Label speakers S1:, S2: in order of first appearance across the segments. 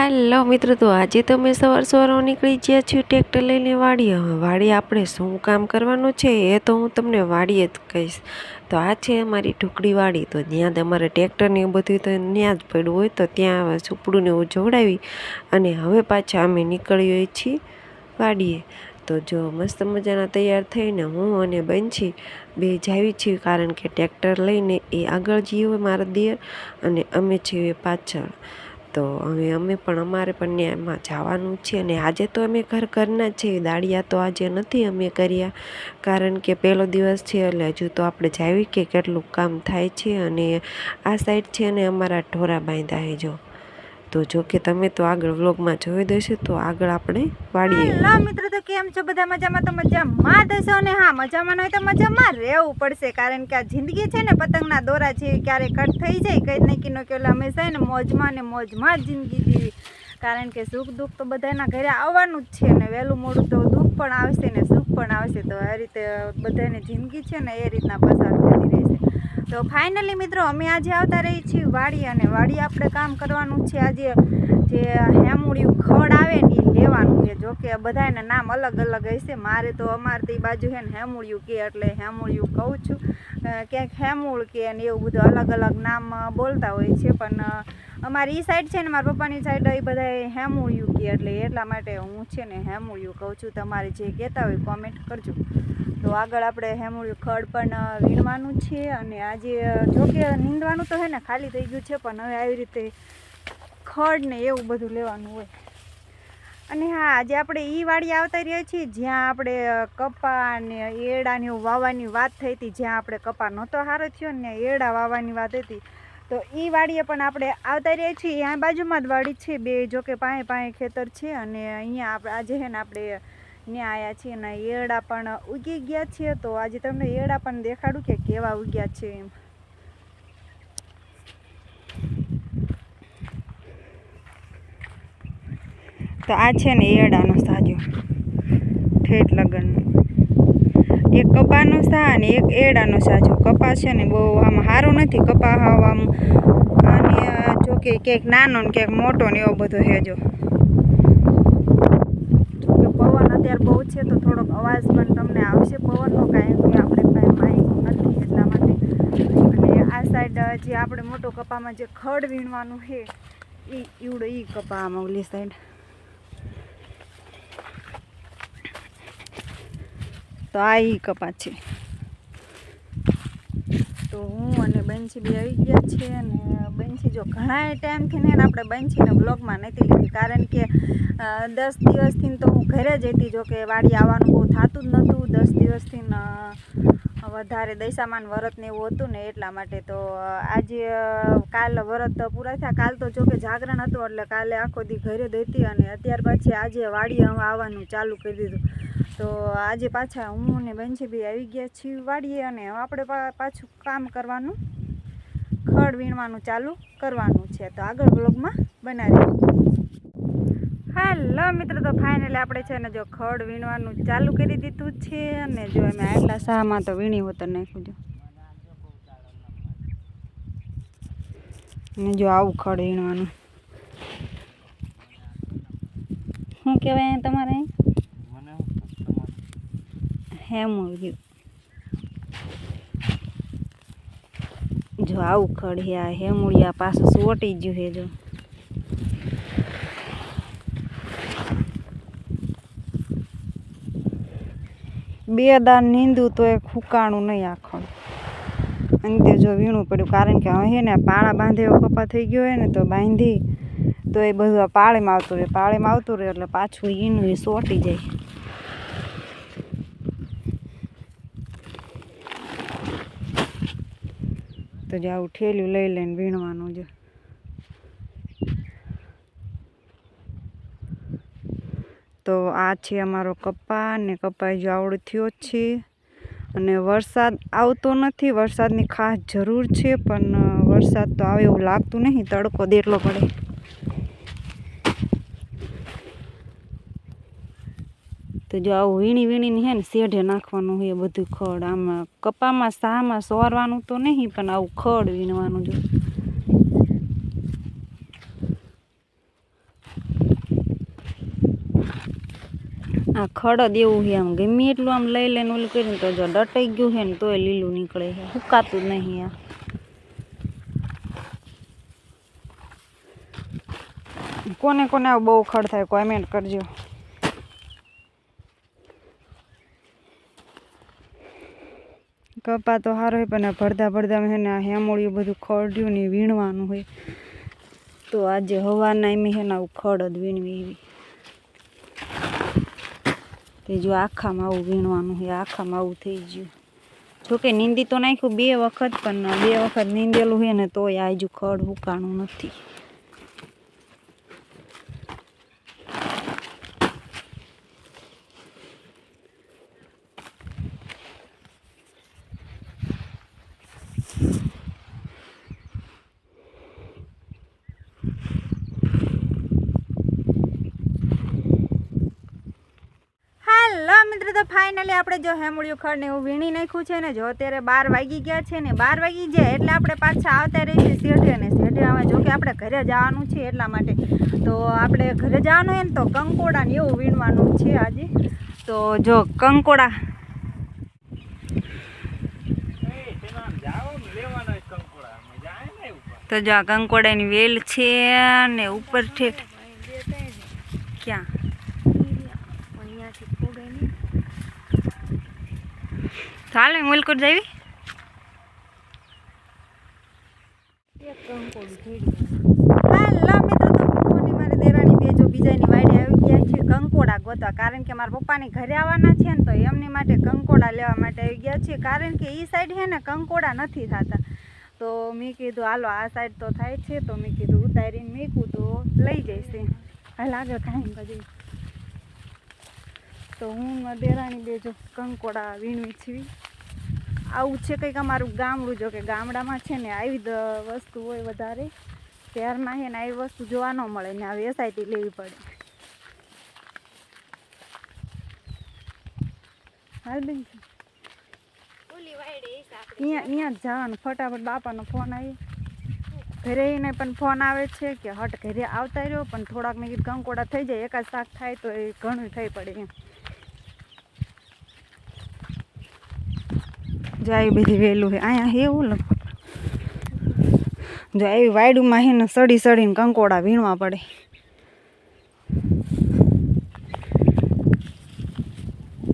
S1: હાલો મિત્રો, તો આજે તો અમે સવાર સવારમાં નીકળી ગયા છીએ ટ્રેક્ટર લઈને વાડીએ. હવે વાડીએ આપણે શું કામ કરવાનું છે એ તો હું તમને વાડીએ જ કહીશ. તો આ છે અમારી ઢુકડી વાડી. તો ત્યાં તમારે ટ્રેક્ટરને બધું તો ત્યાં જ પડ્યું હોય તો ત્યાં સુપડું ને એવું જોડાવી અને હવે પાછા અમે નીકળીએ છીએ વાડીએ. તો જો મસ્ત મજાના તૈયાર થઈને હું અને બંછી બે જાવી છીએ કારણ કે ટ્રેક્ટર લઈને એ આગળ જઈએ મારા દિયર અને અમે છીએ પાછળ. તો હવે અમે પણ, અમારે પણ એમાં જવાનું છે અને આજે તો અમે ઘર ઘરના છીએ. દાળિયા તો આજે નથી અમે કર્યા. કારણ કે પહેલો દિવસ છે એટલે હજુ તો આપણે જાવી કે કેટલું કામ થાય છે અને આ સાઈડ છે ને અમારા ઢોરા બાંધ્યા છે જો. તો જો કે તમે તો આગળ વ્લોગમાં જોઈ દેશો, તો આગળ આપણે વાડીએ
S2: હેલો મિત્રો, તો કેમ છો? બધા મજામાં? તો મજામાં દેશો ને? હા, મજામાં હોય તો મજામાં રહેવું પડશે, કારણ કે આ જિંદગી છે ને, પતંગના દોરા જેવી ક્યારે કટ થઈ જાય, કઈ નહીં, કિનો કે હંમેશા ને, મોજમાં ને મોજમાં જ જિંદગી જીવી. કારણ કે સુખ દુઃખ તો બધાના ઘરે આવવાનું જ છે ને, વહેલું મોડું તો દુઃખ પણ આવશે ને, સુખ પણ આવશે, તો આ રીતે બધાની જિંદગી છે ને, એ રીતના પસાર થતી રહેશે. તો ફાઇનલી મિત્રો, અમે આજે આવતા રહી છીએ વાડી અને વાડી આપણે કામ કરવાનું છે આજે જે હેમુડિયું ખડ આવે ને એ લેવાનું છે. જો કે બધાના નામ અલગ અલગ હશે. મારે તો અમારે તો બાજુ છે ને હેમુડિયું કે એટલે હેમુડિયું કહું છું. ક્યાંક હેમુળ કે ને એવું બધું અલગ અલગ નામ બોલતા હોય છે. પણ અમારી એ સાઈડ છે ને, મારા પપ્પાની સાઈડ એ બધા હેમુળિયું કે એટલે એટલા માટે હું છે ને હેમુળિયું કહું છું. તમારે જે કહેતા હોય કોમેન્ટ કરજો. તો આગળ આપણે હેમુલ ખડ પણ વીણવાનું છે અને આજે જોકે નીંદવાનું તો હે ને ખાલી થઈ ગયું છે, પણ હવે આવી રીતે ખડ ને એવું બધું લેવાનું હોય. અને હા, આજે આપણે ઈ વાડી આવતા રહ્યા છીએ, જ્યાં આપણે કપા અને એડા ને એવું વાવવાની વાત થઈ હતી, જ્યાં આપણે કપા નહોતો સારો થયો ને એડા વાવવાની વાત હતી. તો ઈ વાડીએ પણ આપણે આવતા રહ્યા છીએ અહીંયા બાજુમાં જ વાડી છે, બે જોકે પાસે પાસે ખેતર છે અને અહીંયા આપણે આજે છે ને આપણે ત્યાં આવ્યા છીએ અને એડા પણ ઉગી ગયા છે તો આજે તમને એડા પણ દેખાડું કે કેવા ઉગ્યા છે એમ. તો આ છે ને એડાનો સાજો, ઠેઠ લગ્નનો. એક કપાનો સા અને એક એડાનો સાજો. કપા છે ને બહુ આમ સારો નથી કપા હાવ આમ અને જો કે ક્યાંક નાનો ને ક્યાંક મોટો ને એવો બધો છે જો જો કે પવન અત્યારે બહુ છે તો થોડોક અવાજ પણ તમને આવશે પવનનો કાંઈ કે આપણે કાંઈ માહિતી નથી એટલા માટે. અને આ સાઈડ જે આપણે મોટો કપામાં જે ખડ વીણવાનું છે એ ઈવડો એ કપા આમાં ઓલી સાઈડ તો આ ઈ કપા છે. તો હું અને બેનસી બે આવી ગયા છે અને બંસી જો ઘણા ટાઈમથી ને આપણે બંછીને બ્લોગમાં નથી લીધી. કારણ કે દસ દિવસથી તો હું ઘરે જ હતી જો કે વાડી આવવાનું બહુ થતું જ નહોતું. દસ દિવસથી ન, વધારે દૈસામાન વ્રત ને એવું હતું ને એટલા માટે તો આજે કાલ વ્રત પૂરા થયા. કાલ તો જો કે જાગરણ હતું એટલે કાલે આખો દી ઘરે જ હતી અને અત્યાર પછી આજે વાડીએ આવવાનું ચાલુ કરી દીધું. તો આજે પાછા હું અને બંછી બી આવી ગયા છીએ વાડીએ અને આપણે પાછું કામ કરવાનું. ખડ વીણવાનું ચાલુ કરવાનું છે. તો આગળ બ્લોગમાં બનાવી હાલો મિત્રો તો ફાઇનલી આપણે છે ને જો ખડ વીણવાનું ચાલુ કરી દીધું છે અને જો અમે આટલા શાહમાં તો વીણી હોતો નાખ્યું જો. અને જો આવું ખડ વીણવાનું. શું કહેવાય તમારે? અહીં? હેમુળિયું જો આવું ખડ્યા હેમુળિયા પાછું સોટી ગયું હે જો. બે દાન નીંદું તો એ ખૂકાણું નહીં આખું અંતે જો વીણું પડ્યું, કારણ કે હવે ને પાળા બાંધે એવો કપા થઈ ગયો હોય ને તો બાંધી, તો એ બધું પાળેમાં આવતું રહે, પાળેમાં આવતું રહે એટલે પાછું ઈનું એ સોટી જાય. તો જે ઠેલ્યું લઈ લઈને વીણવાનું છે. તો આ છે અમારો કપા ને કપાઈ જો આવડો થયો જ છે. અને વરસાદ આવતો નથી, વરસાદની ખાસ જરૂર છે, પણ વરસાદ તો આવે એવું લાગતું નહીં, તડકો દેટલો પડે. तो जो आ वीणी है सेढ़े नाखवा है बधु खड़ आम कपा में शाह में सोरवा तो नहीं खड़ वीणवा जो आ खड़ देव आम गमी एट आम लई लेन कर तो जो डटाई गयू है तो लीलू निकले है सुकात नहीं आ कोने कोने बहु खड़ थे कॉमेंट करजो કપા તો સારો હોય પણ ભરતા ભરતા છે ને હેમોળિયું બધું ખડ્યું ને વીણવાનું હોય. તો આજે હવાના એમ છે ને આવું ખડ જ વીણવી એવી. તે જો આખામાં આવું વીણવાનું હોય, આખામાં આવું થઈ ગયું. જોકે નીંદી તો નાખ્યું બે વખત, પણ બે વખત નીંદેલું હોય ને તોય આજુ ખડ ઉકાણું નથી હાલો મિત્રો, તો ફાઇનલી આપણે જો હેમળિયું ખડ ને એવું વીણી નાખ્યું છે ને, જો અત્યારે બાર વાગી ગયા છે ને, બાર વાગી જાય એટલે આપણે પાછા આવતા રહીએ શેઠે ને શેઠે આવે જો કે આપણે ઘરે જવાનું છે એટલા માટે. તો આપણે ઘરે જવાનું હોય તો કંકોડા ને એવું વીણવાનું છે આજે. તો જો કંકોડા. તો જો આ કંકોડાની વેલ છે ને, ઉપર ઠેઠ ચાલે મુલકોટ જાવી? હાલો મિત્રો, તો હું અને દેરાણી બે બીજાની વાડે આવી ગયા છે કંકોડા ગોતવા. કારણ કે મારા પપ્પાની ઘરે આવવાના છે ને તો એમની માટે કંકોડા લેવા માટે આવી ગયા છે. કારણ કે એ સાઈડ છે ને કંકોડા નથી થતા. તો મેં કીધું, હાલો, આ સાઈડ તો થાય છે. તો મેં કીધું, ઉતારીને મૂકું તો લઈ જઈશ હાલ, આગળ કાંઈ બધું તો હું દેરાણી બે જો કંકોડા વીણવી છીએ. આવું છે કંઈક અમારું ગામડું જો કે ગામડામાં છે ને આવી વસ્તુ હોય વધારે શહેરમાં છે ને આવી વસ્તુ જોવા ન મળે ને આવી એસઆઈટી લેવી પડે. હાલ બેન. અહીંયા અહીંયા જ જવાનું ફટાફટ બાપાનો ફોન આવ્યો ઘરે એને પણ ફોન આવે છે કે હટ ઘરે આવતા રહ્યો પણ થોડાક મેં કીધું કંકોડા થઈ જાય એકાદ શાક થાય તો એ ઘણું થઈ પડે એમ. જો આવી બધી વેલું છે. અહીંયા એવું લગભગ. જો આવી વાયડુમાં હે ને સડી સડીને કંકોડા વીણવા પડે.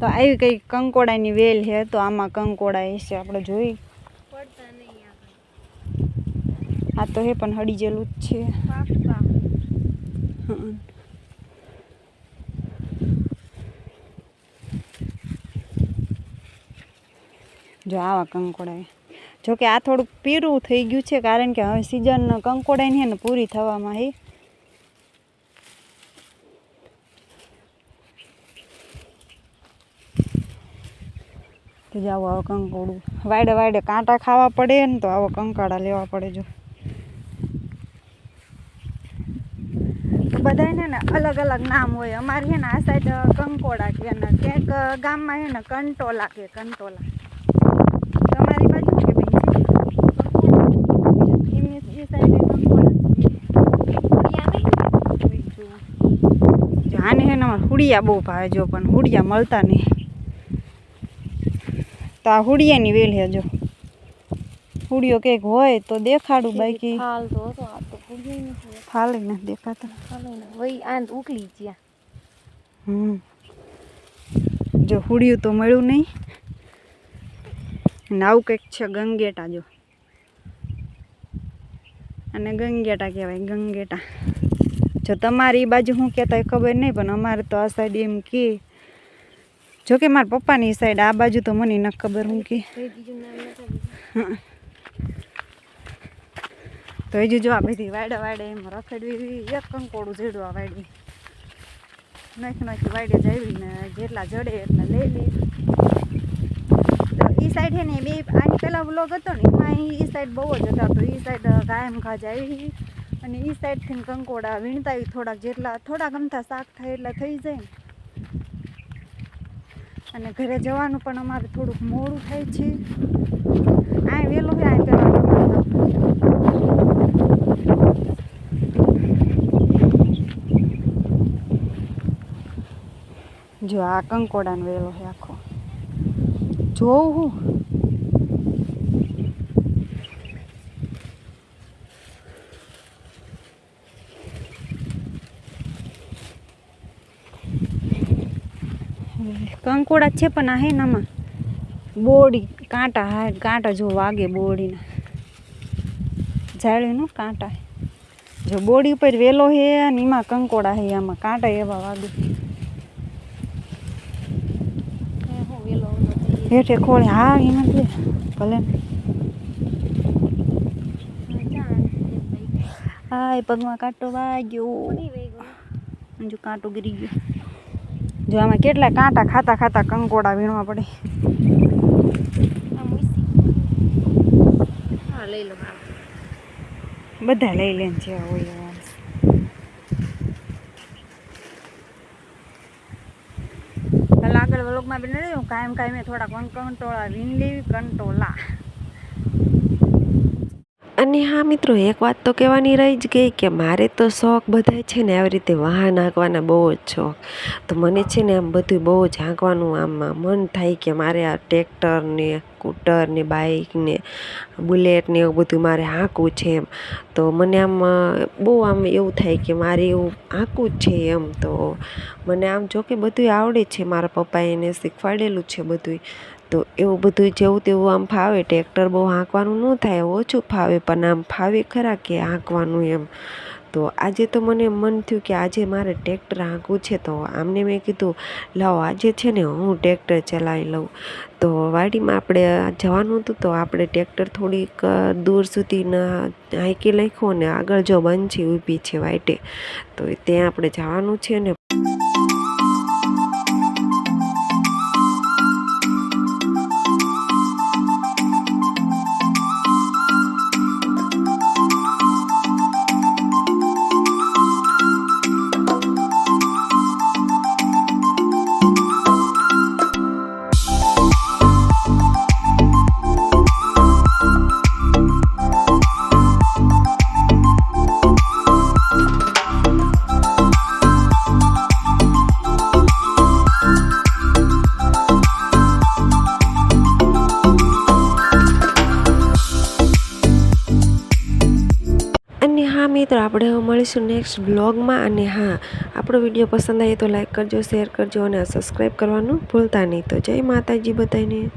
S2: તો આવી કંઈ કંકોડાની વેલ છે તો આમાં કંકોડા હશે આપણે જોઈ. આ તો હે પણ હડી જેલું જ છે. જો આવા કંકોડા જો કે આ થોડુંક પીળું થઈ ગયું છે, કારણ કે હવે સિઝન કંકોડાની છે ને પૂરી થવામાં હે. તો જાઓ આવો કંકોડું. વાડે વાડે કાંટા ખાવા પડે ને તો આવો કંકાળા લેવા પડે જો. બધાને ને અલગ અલગ નામ હોય. અમારે છે ને આ સાઈડ કંકોડા કે ક્યાંક ગામમાં છે ને કંટોલા કે કંટોલા તમારી બાજુ કે બેન છે એમની એ સાઈડે કંકોડા જો આને છે ને અમારે હુડિયા બહુ ભાવે જો પણ હુડિયા મળતા નહીં. તો આ હુડિયાની વેલ છે જો. હુડિયો કંઈક હોય તો દેખાડું બાકી.
S3: હાલ તો આ તો પૂરી નથી
S2: ફાલે ને દેખાતા.
S3: ઉકલી ગયા
S2: હમ. જો હુડિયું તો મળ્યું નહીં. અને આવું કંઈક છે ગંગેટા જો. અને ગંગેટા કહેવાય ગંગેટા. જો તમારી એ બાજુ શું કહેતા ખબર નહીં પણ અમારે તો આ સાઈડ એમ કે. જો કે મારા પપ્પાની સાઈડ આ બાજુ તો મને ન ખબર હું કે. હં. તો હજુ જો આ બધી વાડે વાડે એમ રખડવી એક કંકોડું જેડવા વાડી નાખી નાખી વાડે જાવી ને જેટલા જડે એટલા લઈ લે. તો એ સાઈડ છે ને બે આની પહેલાં વ્લોગ હતો ને એમાં એ સાઈડ બહુ જ હતા તો એ સાઈડ કાયમ ખાજ આવી. અને એ સાઈડથી કંકોડા વીણતા થોડાક જેટલા, થોડાક અમથા શાક થાય એટલા થઈ જાય ને. અને ઘરે જવાનું પણ અમારે થોડુંક મોડું થાય છે. આ વહેલું આ પેલા જો આ કંકોડાનો વેલો છે આખો. જોઉં હું. કંકોડા છે પણ આ હે નામાં બોડી, કાંટા, હા, કાંટા જો વાગે બોડીના. ઝાડીનું કાંટા જો બોડી ઉપર વેલો હે અને એમાં કંકોડા હે આમાં. કાંટા એવા વાગે. હેઠે ખોળે. હા એમાં ભલે. હાય પગમાં કાંટો વાગ્યો.
S3: ગયું.
S2: કાંટો ગીરી ગયો. જો આમાં કેટલા કાંટા ખાતા ખાતા કંકોડા વીણવા પડે.
S3: લઈ લો
S2: બધા લઈ લે જે જેવા હોય આગળ વ્લોગમાં બી નથી હું કાયમ કાયમે થોડા કંટોળા વીણ લેવી કંટોલા
S1: અને હા મિત્રો, એક વાત તો કહેવાની રહી જ ગઈ કે મારે તો શોખ બધાય છે ને આવી રીતે વાહન હાંકવાના બહુ જ શોખ. તો મને છે ને આમ બધું બહુ જ હાંકવાનું આમ મન થાય કે મારે આ ટ્રેક્ટર ને સ્કૂટર ને બાઇક ને બુલેટ ને એવું બધું મારે હાંકવું છે એમ. તો મને આમ બહુ આમ એવું થાય કે મારે એવું હાંકવું જ છે એમ. તો મને આમ જો કે બધું આવડે છે. મારા પપ્પાએ એને શીખવાડેલું છે બધું તો એવું બધું જેવું તેવું આમ ફાવે, ટ્રેક્ટર બહુ હાંકવાનું ન થાય, ઓછું ફાવે, પણ આમ ફાવે ખરા કે હાંકવાનું એમ. તો આજે તો મને મન થયું કે આજે મારે ટ્રેક્ટર હાંકવું છે તો આમને મેં કીધું, લાવો, આજે છે ને હું ટ્રેક્ટર ચલાવી લઉં. તો વાડીમાં આપણે જવાનું હતું તો આપણે ટ્રેક્ટર થોડીક દૂર સુધી ના હાંકી લખ્યું ને આગળ જો બંછી ઊભી છે વાઈટે, તો ત્યાં આપણે જવાનું છે ને. આપણે હવે મળીશું નેક્સ્ટ બ્લોગમાં અને હા, આપણો વીડિયો પસંદ આવે તો લાઈક કરજો શેર કરજો અને સબસ્ક્રાઈબ કરવાનું ભૂલતા નહીં. તો જય માતાજી બધાને.